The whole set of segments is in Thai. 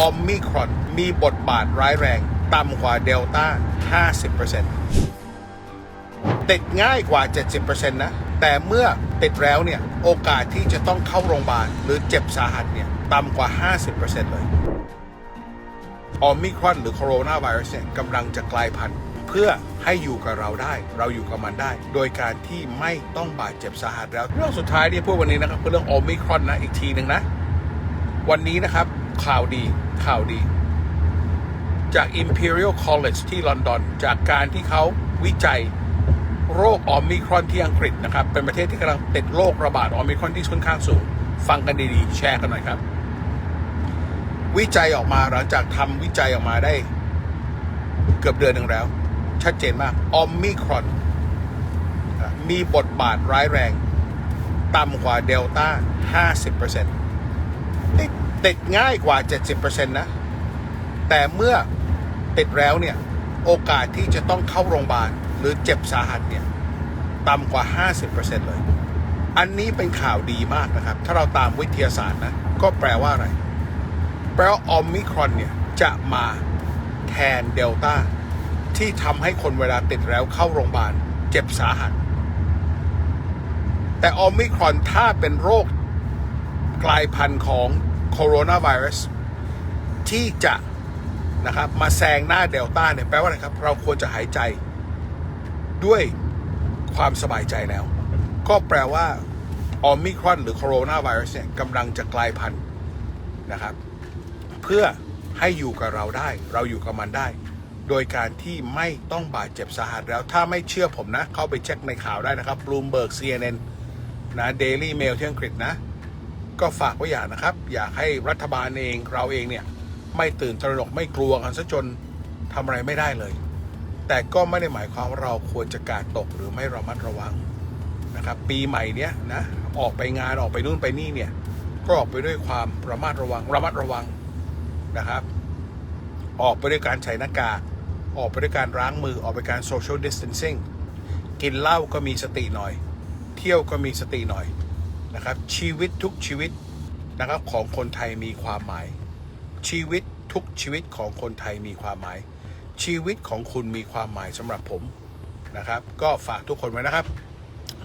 ออมมิครอนมีบทบาทร้ายแรง ต่ำกว่าเดลต้า 50%ติดง่ายกว่า 70%นะ แต่เมื่อติดแล้วเนี่ย โอกาสที่จะต้องเข้าโรงพยาบาลหรือเจ็บสาหัสเนี่ย ต่ำกว่า 50%เลยออมิครอนหรือโคโรนาไวรัสเนี่ยกำลังจะกลายพันธุ์เพื่อให้อยู่กับเราได้ เราอยู่กับมันได้ โดยการที่ไม่ต้องบาดเจ็บสาหัสแล้ว เรื่องสุดท้ายที่พูดวันนี้นะครับคือเรื่องโอมิครอนนะ อีกทีหนึ่งนะ วันนี้นะครับ ข่าวดีข่าวดี จาก Imperial College ที่ลอนดอน จากการที่เขาวิจัยโรคออมิครอนที่อังกฤษนะครับ เป็นประเทศที่กำลังติดโรคระบาดออมิครอนที่ค่อนข้างสูง ฟังกันดีๆ แชร์กันหน่อยครับ วิจัยออกมาหลังจากทำวิจัยออกมาได้ เกือบเดือนหนึ่งแล้ว ชัดเจนมากออมิครอน มีบทบาทร้ายแรง ต่ำกว่าเดลต้า 50%ติด ติดง่ายกว่า 70%นะ แต่เมื่อติดแล้วเนี่ย โอกาสที่จะต้องเข้าโรงพยาบาลหรือเจ็บสาหัสเนี่ย ต่ำกว่า 50%เลย อันนี้เป็นข่าวดีมากนะครับ ถ้าเราตามวิทยาศาสตร์นะ ก็แปลว่าอะไร แปลว่าออมิครอนเนี่ย จะมาแทนเดลต้าที่ทำให้คนเวลาติดแล้วเข้าโรงพยาบาลเจ็บสาหัส แต่ออมิครอนถ้าเป็นโรคกลายพันธุ์ของ โคโรนาไวรัสที่จะนะครับมาแซงหน้าเดลต้าเนี่ยแปลว่าอะไรครับ เราควรจะหายใจด้วยความสบายใจแล้ว ก็แปลว่าออมิครอนหรือโคโรนาไวรัสเนี่ยกำลังจะกลายพันธุ์นะครับ เพื่อให้อยู่กับเราได้ เราอยู่กับมันได้ โดยการที่ไม่ต้องบาดเจ็บสาหัสแล้วถ้าไม่เชื่อผมนะ เข้าไปเช็คในข่าวได้นะครับ Bloomberg CNN นะ Daily Mail ที่อังกฤษนะ ก็ฝากไว้อย่างนะครับ อยากให้รัฐบาลเองเราเองเนี่ยไม่ตื่นตระหนกไม่กลัวกันซะจนทำอะไรไม่ได้เลย แต่ก็ไม่ได้หมายความว่าเราควรจะกาดตกหรือไม่ระมัดระวังนะครับ ปีใหม่เนี้ยนะออกไปงานออกไปนู่นไปนี่เนี่ยก็ออกไปด้วยความระมัดระวังระมัดระวังนะครับ ออกไปด้วยการใส่หน้ากากออกไปด้วยการล้างมือออกไปการ social distancing กินเหล้าก็มีสติหน่อย เที่ยวก็มีสติหน่อย นะครับ ชีวิตทุกชีวิตนะครับของคนไทยมีความหมาย ชีวิตทุกชีวิตของคนไทยมีความหมาย ชีวิตของคุณมีความหมายสำหรับผมนะครับ ก็ฝากทุกคนไว้นะครับ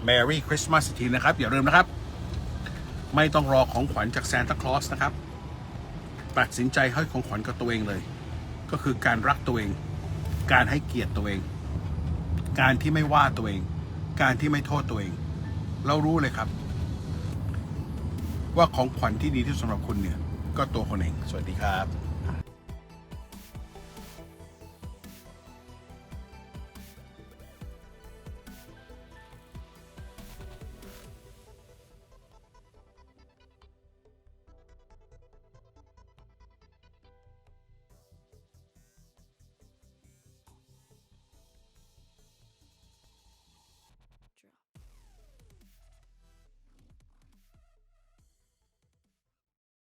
Merry Christmas ทีนะครับ อย่าลืมนะครับ ไม่ต้องรอของขวัญจาก Santa Claus นะครับ ตัดสินใจให้ของขวัญกับตัวเองเลย ก็คือการรักตัวเอง การให้เกียรติตัวเอง การที่ไม่ว่าตัวเอง การที่ไม่โทษตัวเอง เรารู้เลยครับ ว่าของขวัญที่ดีที่สุดสำหรับคุณเนี่ย ก็ตัวคนเอง สวัสดีครับ